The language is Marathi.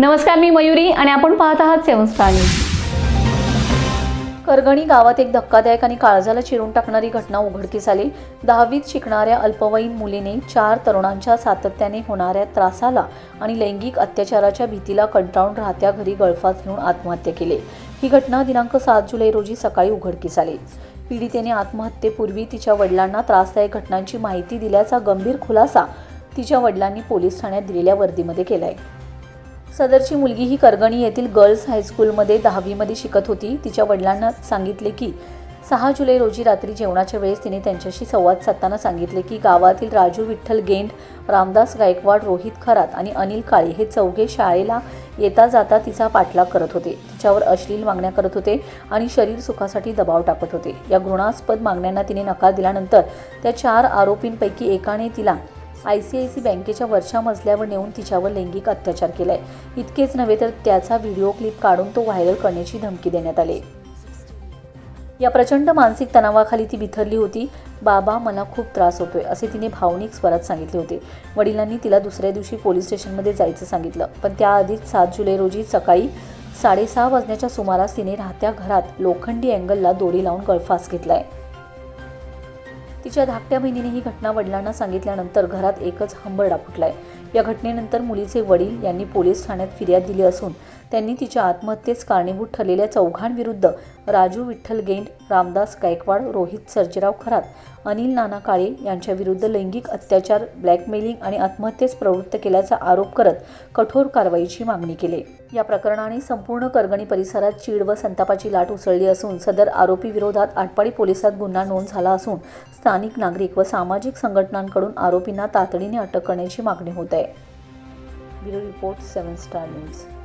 नमस्कार मी मयुरी आणि आपण पाहत आहात सेवन स्टार न्यूज. करगणी गावात एक धक्कादायक आणि काळजाला चिरून टाकणारी घटना उघडकीस आली. दहावीत शिकणाऱ्या अल्पवयीन मुलीने चार तरुणांच्या सातत्याने होणाऱ्या त्रासाला आणि लैंगिक अत्याचाराच्या भीतीला कंटाळून राहत्या घरी गळफास घेऊन आत्महत्या केली. ही घटना दिनांक सात जुलै रोजी सकाळी उघडकीस आली. पीडितेने आत्महत्येपूर्वी तिच्या वडिलांना त्रासदायक घटनांची माहिती दिल्याचा गंभीर खुलासा तिच्या वडिलांनी पोलीस ठाण्यात दिलेल्या वर्दीमध्ये केला आहे सदरची मुलगी ही करगणी येथील गर्ल्स हायस्कूलमध्ये दहावीमध्ये शिकत होती. तिच्या वडिलांना सांगितले की सहा जुलै रोजी रात्री जेवणाच्या वेळेस तिने त्यांच्याशी संवाद साधताना सांगितले की गावातील राजू विठ्ठल गेंड रामदास गायकवाड रोहित खरात आणि अनिल काळे हे चौघे शाळेला येता जाता तिचा पाठलाग करत होते. तिच्यावर अश्लील मागण्या करत होते आणि शरीर सुखासाठी दबाव टाकत होते. या घृणास्पद मागण्यांना तिने नकार दिल्यानंतर त्या चार आरोपींपैकी एकाने तिला आय सी आय सी बँकेच्या वरच्या मजल्यावर नेऊन तिच्यावर लैंगिक अत्याचार केलाय. इतकेच नव्हे तर त्याचा व्हिडिओ क्लिप काढून तो व्हायरल करण्याची धमकी देण्यात आली. या प्रचंड मानसिक तणावाखाली ती बिथरली होती. बाबा मला खूप त्रास होतोय असे तिने भावनिक स्वरात सांगितले होते. वडिलांनी तिला दुसऱ्या दिवशी पोलीस स्टेशनमध्ये जायचं सांगितलं पण त्याआधीच सात जुलै रोजी सकाळी साडेसहा वाजण्याच्या सुमारास तिने राहत्या घरात लोखंडी अँगलला दोरी लावून गळफास घेतला आहे तिच्या धाकट्या बहिणीने ही घटना वडिलांना सांगितल्यानंतर घरात एकच हंबरडा फुटलाय. या घटनेनंतर मुलीचे वडील यांनी पोलीस ठाण्यात फिर्याद दिली असून त्यांनी तिच्या आत्महत्येस कारणीभूत ठरलेल्या चौघांविरुद्ध राजू विठ्ठल गेंड रामदास गायकवाड रोहित सर्जेराव खरात अनिल नाना काळे यांच्याविरुद्ध लैंगिक अत्याचार ब्लॅकमेलिंग आणि आत्महत्येस प्रवृत्त केल्याचा आरोप करत कठोर कारवाईची मागणी केली. या प्रकरणाने संपूर्ण करगणी परिसरात चीड व संतापाची लाट उसळली असून सदर आरोपी विरोधात आटपाडी पोलिसात गुन्हा नोंद झाला असून स्थानिक नागरिक व सामाजिक संघटनांकडून आरोपींना तातडीने अटक करण्याची मागणी होत आहे. Bureau report Seven Star News.